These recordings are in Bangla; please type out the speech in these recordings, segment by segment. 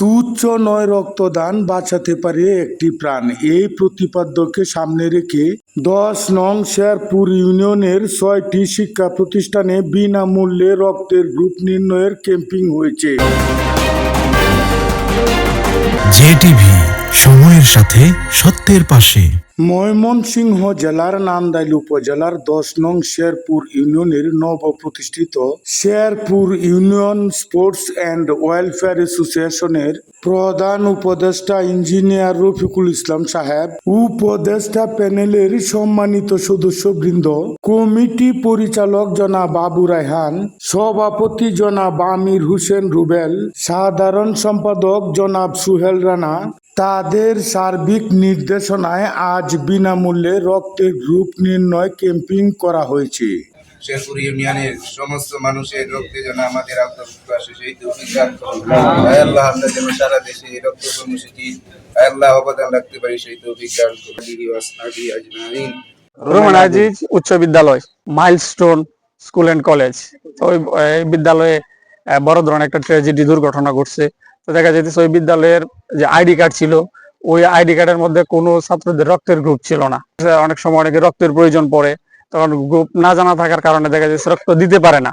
তুচ্ছ নয় রক্তদান বাঁচাতে পারে একটি প্রাণ। এই প্রতিপাদ্যকে সামনে রেখে দশ নং শেরপুর ইউনিয়নের ছয়টি শিক্ষা প্রতিষ্ঠানে বিনামূল্যে রক্তের গ্রুপ নির্ণয়ের ক্যাম্পিং হয়েছে। জেটিভি সাথে সত্যের পাশে। ময়মনসিংহ জেলার নান্দাইল উপজেলার দশ নং শেরপুর ইউনিয়নের নবপ্রতিষ্ঠিত Sherpur union sports and welfare অ্যাসোসিয়েশনের প্রধান উপদেষ্টা ইঞ্জিনিয়ার রফিকুল ইসলাম সাহেব, উপদেষ্টা প্যানেলের সম্মানিত সদস্যবৃন্দ, কমিটি পরিচালক জনাব বাবু রায়হান, সভাপতি জনাব আমির হোসেন রুবেল, সাধারণ সম্পাদক জনাব সুহেল রানা, তাদের সার্বিক নির্দেশনায় আজ বিনামূল্যে রক্তের গ্রুপ নির্ণয় ক্যাম্পিং করা হয়েছে। শেরপুর ইউনিয়নের সমস্ত মানুষের রক্তে যেন আমাদের আত্মবিশ্বাসে সেই আল্লাহ আমরা যেন সারা দেশে এই রক্ত কর্মসূচি আল্লাহ অবদান রাখতে পারি সেই তৌফিকার আজমাইন। রোমান আজিজ উচ্চ বিদ্যালয় মাইলস্টোন স্কুল এন্ড কলেজ। তো ওই এই বিদ্যালয়ে বড় ধরনের একটা ট্র্যাজেডি দুর্ঘটনা ঘটছে। তো দেখা যাইতেছে ওই বিদ্যালয়ের যে আইডি কার্ড ছিল ওই আইডি কার্ডের মধ্যে কোনো ছাত্রদের রক্তের গ্রুপ ছিল না। অনেক সময় অনেকে রক্তের প্রয়োজন পড়ে তখন গ্রুপ না জানা থাকার কারণে দেখা যাচ্ছে রক্ত দিতে পারে না।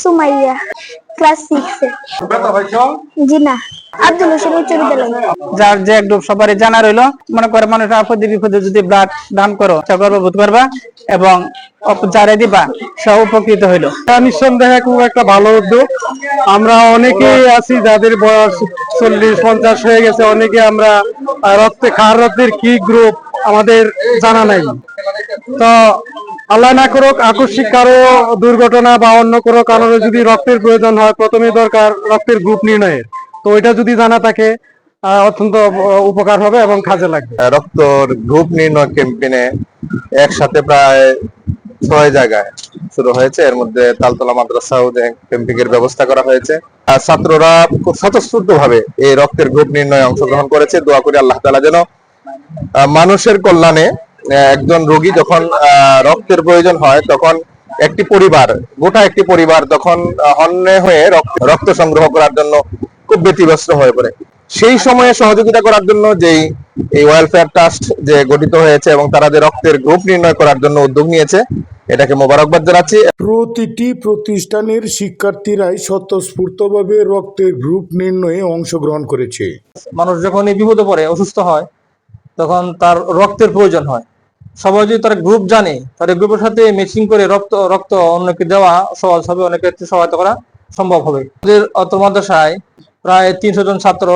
সুমাইয়া ক্লাস সিক্সে জি না আব্দুল হোসেন উচ্চ বিদ্যালয়। যার যে গ্রুপ সবারই জানা রইল মনে করে মানুষ আপদে বিপদে যদি ব্লাড দান করো সে গর্ববোধ করবা এবং যারে দিবা সে উপকৃত হইল। নিঃসন্দেহে খুব একটা ভালো উদ্যোগ। আমরা অনেকেই আছি যাদের বয়স চল্লিশ পঞ্চাশ হয়ে গেছে অনেকে আমরা রক্তে খাওয়ার রক্তের কি গ্রুপ আমাদের জানা নাই। তো আল্লাহ না করুক আকস্মিক কারও দুর্ঘটনা বা অন্য কোনো কারণে যদি রক্তের প্রয়োজন হয় প্রথমে দরকার রক্তের গ্রুপ নির্ণয়ের। তো ওইটা যদি জানা থাকে অত্যন্ত উপকার হবে এবং কাজে লাগবে। রক্তর গ্রুপ নির্ণয় ক্যাম্পেইনে একসাথে প্রায় ছয় জায়গায় শুরু হয়েছে। এর মধ্যে তালতলা মাদ্রাসা ক্যাম্পিং এর ব্যবস্থা করা হয়েছে। আর ছাত্ররা খুব স্বতঃস্ফূর্ত ভাবে এই রক্তের গ্রুপ নির্ণয়ে অংশগ্রহণ করেছে। দোয়া করি আল্লাহ তাআলা যেন মানুষের কল্যাণে একজন রোগী যখন রক্তের প্রয়োজন হয়, তখন একটি পরিবার গোটা একটি পরিবার তখন হন্যে হয়ে রক্ত- রক্ত সংগ্রহ করার জন্য খুব ব্যতিব্যস্ত হয়ে পড়ে। সেই সময়ে সহযোগিতা করার জন্য যেই এই ওয়েলফেয়ার ট্রাস্ট যে গঠিত হয়েছে এবং তারা যে রক্তের গ্রুপ নির্ণয় করার জন্য উদ্যোগ নিয়েছে এটাকে মোবারকবাদ জানাচ্ছি। প্রতিটি প্রতিষ্ঠানের শিক্ষার্থীরাই স্বতঃস্ফূর্তভাবে রক্তের গ্রুপ নির্ণয়ে অংশগ্রহণ করেছে। মানুষ যখন এই বিপদে পড়ে অসুস্থ হয় তখন তার রক্তের প্রয়োজন হয়। সবাই যদি তারা গ্রুপ জানে তার গ্রুপের সাথে মিক্সিং করে রক্ত রক্ত অন্যকে দেওয়া সহজ হবে, অনেকের সহায়তা করা সম্ভব হবে। আমাদের অত মাদ্রাসায় প্রায় তিনশো জন ছাত্র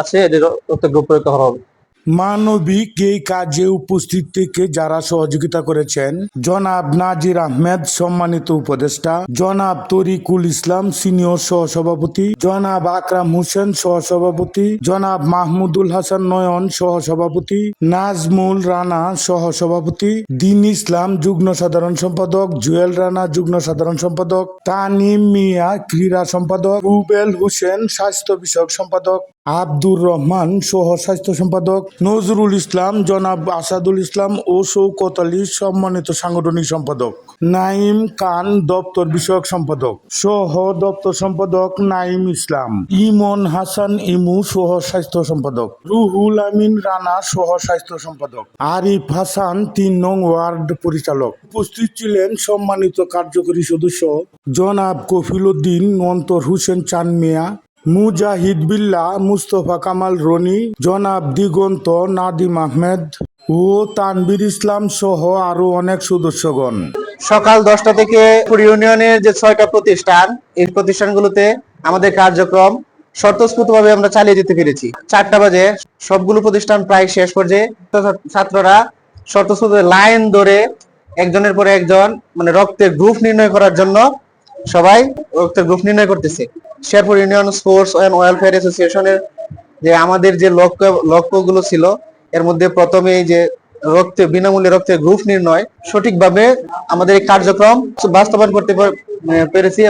আছে, এদের রক্তের গ্রুপ পরীক্ষা হবে। মানবিক এই কাজে উপস্থিত থেকে যারা সহযোগিতা করেছেন, জনাব নাজির আহমেদ সম্মানিত উপদেষ্টা, জনাব তরিকুল ইসলাম সিনিয়র সহসভাপতি, জনাব আকরাম হোসেন সহসভাপতি, জনাব মাহমুদুল হাসান নয়ন সহসভাপতি, নাজমুল রানা সহসভাপতি, দিন ইসলাম যুগ্ম সাধারণ সম্পাদক, জুয়েল রানা যুগ্ম সাধারণ সম্পাদক, তানিম মিয়া ক্রীড়া সম্পাদক, রুবেল হোসেন স্বাস্থ্য বিষয়ক সম্পাদক, আব্দুর রহমান সহ স্বাস্থ্য সম্পাদক নজরুল ইসলাম, জনাব আসাদুল ইসলাম ও শৌকত আলী সম্মানিত সাংগঠনিক সম্পাদক। নাইম খান, দপ্তর বিষয়ক সম্পাদক। সহ দপ্তর সম্পাদক নাইম ইসলাম। ইমন হাসান ইমু সহ স্বাস্থ্য সম্পাদক। রুহুল আমিন রানা সহ স্বাস্থ্য সম্পাদক। আরিফ হাসান তিন নং ওয়ার্ড পরিচালক। উপস্থিত ছিলেন সম্মানিত কার্যকরী সদস্য জনাব কফিল উদ্দিন অন্তর হোসেন চান মিয়া মুজাহিদ বিল্লাহ, মুস্তফা কামাল রনি, জনাব দিগন্ত নাদিম আহমেদ ও তানবির ইসলাম সহ আরও অনেক সদস্যগণ। সকাল দশটা থেকে ইউনিয়নের যে ছয়টা প্রতিষ্ঠান, এই প্রতিষ্ঠানগুলোতে আমাদের কার্যক্রম স্বতঃস্ফূর্তভাবে আমরা চালিয়ে যেতে পেরেছি। চারটা বাজে, সবগুলো প্রতিষ্ঠান প্রায় শেষ পর্যায়ে। ছাত্ররা স্বতঃস্ফূর্ত লাইন ধরে একজনের পরে একজন মানে রক্তের গ্রুপ নির্ণয় করার জন্য সবাই রক্তের গ্রুপ নির্ণয় করতেছে। Sherpur union sports and welfare অ্যাসোসিয়েশনের যে আমাদের যে লক্ষ্য, লক্ষ্যগুলো ছিল, এর মধ্যে প্রথমে যে রক্তে, বিনামূল্যে রক্তের গ্রুপ নির্ণয় সঠিকভাবে আমাদের এই কার্যক্রম বাস্তবায়ন করতে পেরেছি